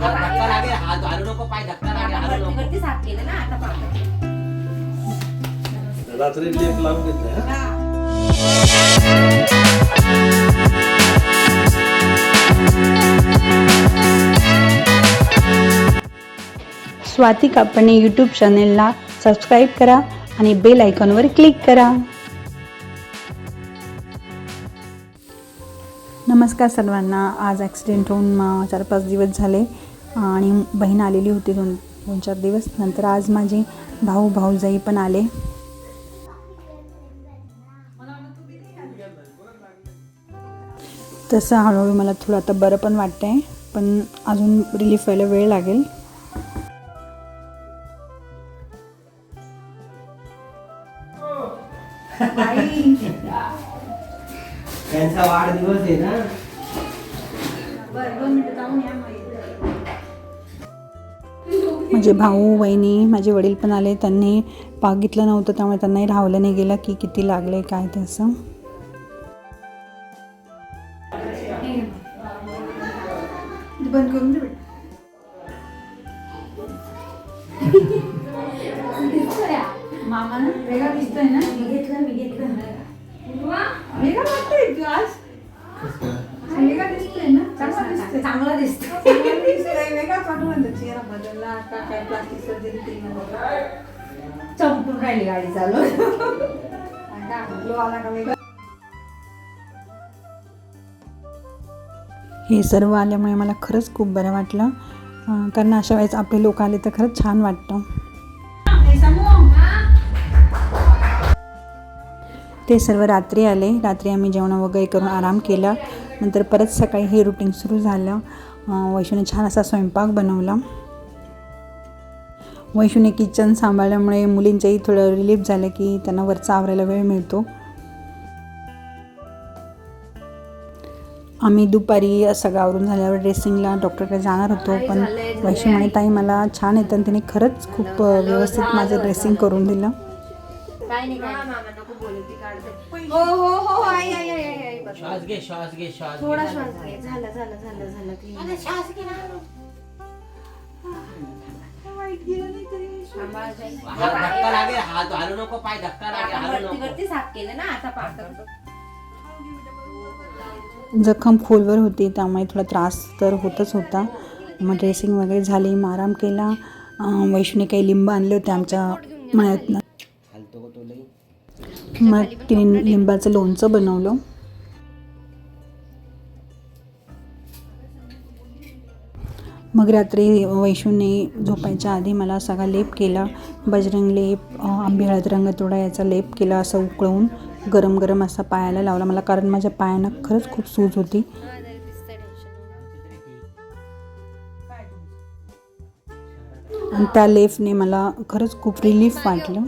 धक्का लागेल हात हलू नको पाय धक्का लागेल हलू नको वरती साफ केलं ना आता पाहतो रात्री लेप लावून घेतलं हा? स्वाती कापणे यूट्यूब चॅनेलला सबस्क्राईब करा आणि बेल आयकॉनवर क्लिक करा नमस्कार सर्वांना. आज ॲक्सिडेंट होऊन चार पाच दिवस झाले. आणि बहीण आलेली होती दोन दोन चार दिवस नंतर. आज माझे भाऊ भाऊजाई पण आले. तसं हळूहळू मला थोडं आता बरं पण वाटतं आहे पण अजून रिलीफ व्हायला वेळ लागेल. त्यांचा वाढदिवस आहे ना? माझे भाऊ वहिनी माझे वडील पण आले. त्यांनी बघितलं नव्हतं त्यामुळे त्यांनाही राहवलं नाही गेलं की किती लागले काय ते असं बंद करून दे बेटा. मामा ना वेगळा दिसतोय ना? घेतलं मी घेतलं. वेगळा वाटतोय तू आज? वेगळा दिसतोय ना? चांगला दिसतोय. वेगळाच म्हणतो चेहरा बदलला का काय प्लास्टिक सर्जरी केली चंपून राहिली गाडी चालू. ग्लो आला का वेगळा हे सर्व आल्यामुळे मला खरंच खूप बरं वाटलं. कारण अशा वेळेस आपले लोक आले तर खरंच छान वाटतं. ते सर्व रात्री आले. रात्री आम्ही जेवण वगैरे करून आराम केला. नंतर परत सकाळी हे रुटीन सुरू झालं. वैशूने छान असा स्वयंपाक बनवला. वैशूने किचन सांभाळल्यामुळे मुलींच्याही थोडं रिलीफ झालं की त्यांना वरचा आवरायला वेळ मिळतो. आम्ही दुपारी सगळं आवरून झाल्यावर ड्रेसिंगला डॉक्टरकडे जाणार होतो. पण वैशू म्हणे ताई मला छान येतं आणि तिने खरंच खूप व्यवस्थित माझं ड्रेसिंग करून दिलं. काय नाही काय मामा नको बोलू ती काढते. हो हो हो आई आई आई आई आई बस. श्वास घे श्वास घे श्वास घे. थोडा श्वास घे. झालं झालं झालं झालं. श्वास घे ना. सांभाळ जाईल. हा धक्का लागेल हात हलू नको पाय धक्का लागेल आपण हलू वरती नको. वरती साफ केलं ना आता पाहतो जखम खोलवर होती त्यामुळे थोडा त्रास तर होतच होता. मग ड्रेसिंग वगैरे झाली मग आराम केला. अं, वैशूने काही लिंब आणले होते आमच्या मळ्यातनं. लई मग तिने लिंबाचं लोणचं बनवलं. मग रात्री वैशूने झोपायच्या आधी मला सगळा लेप केला. बजरंग लेप आंबे हळद रंग तोडा याचा लेप केला असं उकळवून गरम गरम असा पायाला लावला मला कारण माझ्या पायांना खरंच खूप सूज होती. आणि त्या लेफने मला खरंच खूप रिलीफ वाटलं.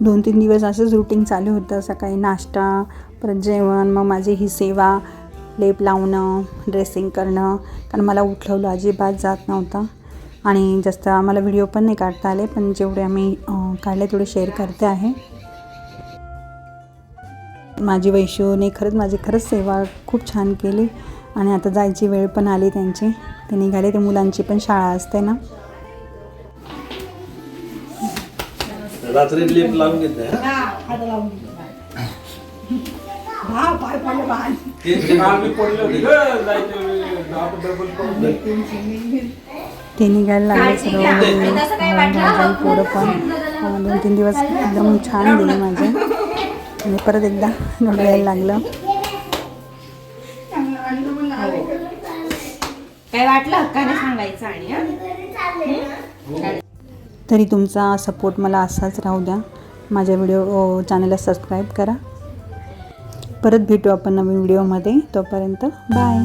दोन तीन दिवस असंच रुटीन चालू होतं. सकाळी नाश्ता परत जेवण मग माझी ही सेवा लेप लावणं ड्रेसिंग करणं. कारण मला उठवलं अजिबात जात नव्हतं. आणि जास्त आम्हाला व्हिडिओ पण नाही काढता आले पण जेवढे आम्ही काढले तेवढे शेअर करते आहे. माझी वैशूने खरंच माझी खरंच सेवा खूप छान केली. आणि आता जायची वेळ पण आली त्यांची. ते निघाले ते मुलांची पण शाळा असते ना. रात्री लेप लावून घेतलं हा? ते होते. निघायला लागले सर्व पोरं पण अं, दोन तीन दिवस एकदम छान गेले माझे. आणि परत एकदा रडायला लागलं. काय वाटलं? हक्काने सांगायचं आणि हं? तरी तुमचा सपोर्ट मला असाच राहू द्या. माझ्या व्हिडिओ चॅनलला सबस्क्राईब करा. परत भेटू आपण नवीन व्हिडिओमध्ये तोपर्यंत बाय